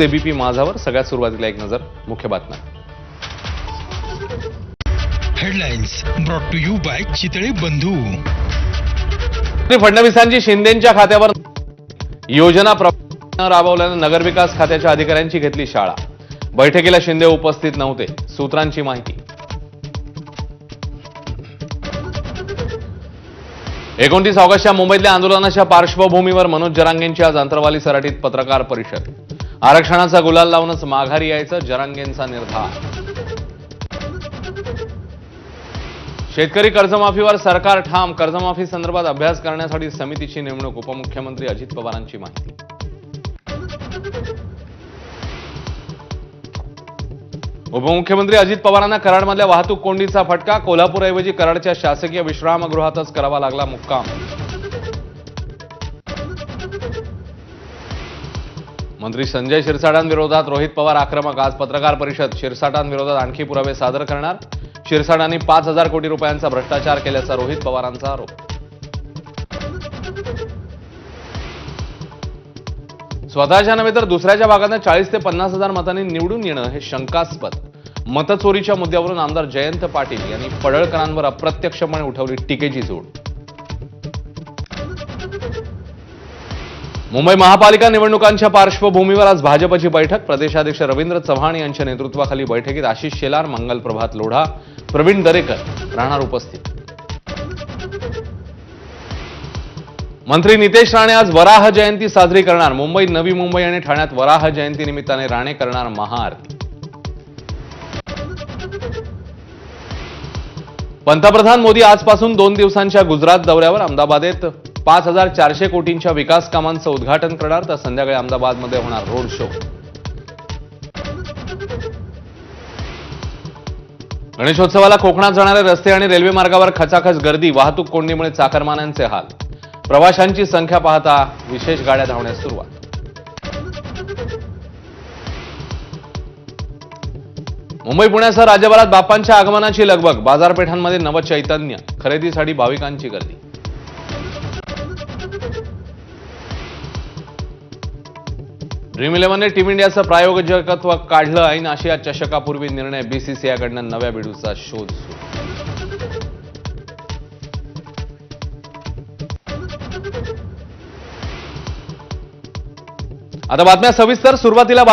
ABP माझावर सगळ्यात सुरुवातीला एक नजर मुख्य बातम्या. Headlines brought to you by Chitale Bandhu. फडणवीसांची शिंदेच्या खात्यावर योजना प्रभावीपणे राबवल्यानं नगरविकास खात्याच्या अधिकाऱ्यांची घेतली शाळा. बैठकीला शिंदे उपस्थित नव्हते सूत्रांची माहिती. एकोणतीस ऑगस्टच्या मुंबईतल्या आंदोलनाच्या पार्श्वभूमीवर मनोज जरांगेंची आज अंतरवाली सराटीत पत्रकार परिषद. आरक्षणाचा गुलाल लावूनच माघारी यायचं जरांगेंचा निर्धार. शेतकरी कर्जमाफीवर सरकार ठाम. कर्जमाफी संदर्भात अभ्यास करण्यासाठी समितीची नेमणूक उपमुख्यमंत्री अजित पवारांची माहिती. उपमुख्यमंत्री अजित पवारांना कराडमधल्या वाहतूक कोंडीचा फटका. कोल्हापूरऐवजी कराडच्या शासकीय विश्रामगृहातच करावा लागला मुक्काम. मंत्री संजय शिरसाटांविरोधात रोहित पवार आक्रमक आज पत्रकार परिषद शिरसाटांविरोधात आणखी पुरावे सादर करणार? शिरसाटांनी पाच हजार कोटी रुपयांचा भ्रष्टाचार केल्याचा रोहित पवारांचा आरोप. स्वतःच्या नव्हे तर दुसऱ्याच्या भागांना चाळीस ते पन्नास हजार मतांनी निवडून येणं हे शंकास्पद. मतचोरीच्या मुद्द्यावरून आमदार जयंत पाटील यांनी पडळकरांवर अप्रत्यक्षपणे उठवली टीकेची जोड. मुंबई महापालिका निवडणुकांच्या पार्श्वभूमीवर आज भाजपची बैठक. प्रदेशाध्यक्ष रवींद्र चव्हाण यांच्या नेतृत्वाखाली बैठकीत आशिष शेलार मंगल प्रभात लोढा प्रवीण दरेकर राहणार उपस्थित. मंत्री नितेश राणे आज वराह जयंती साजरी करणार. मुंबई नवी मुंबई आणि ठाण्यात वराह जयंती निमित्ताने राणे करणार महाआरती पंतप्रधान मोदी आजपासून दोन दिवसांच्या गुजरात दौऱ्यावर अहमदाबादेत पाच हजार चारशे कोटींच्या विकास कामांचं उद्घाटन करणार तर संध्याकाळी अहमदाबादमध्ये होणार रोड शो. गणेशोत्सवाला कोकणात जाणारे रस्ते आणि रेल्वे मार्गावर खचाखच गर्दी वाहतूक कोंडीमुळे चाकरमान्यांचे हाल. प्रवाशांची संख्या पाहता विशेष गाड्या धावण्यास सुरुवात. मुंबई पुण्यासह राज्यभरात बाप्पांच्या आगमनाची लगबग बाजारपेठांमध्ये नवचैतन्य खरेदीसाठी भाविकांची गर्दी. ड्रीम इलेव्हनने टीम इंडियाचं प्रायोजकत्व काढलं ऐन आशिया चषकापूर्वी निर्णय बीसीसीआयकडनं नव्या बिडूचा शोध सुरू. आता बातम्या सविस्तर सुरुवातीला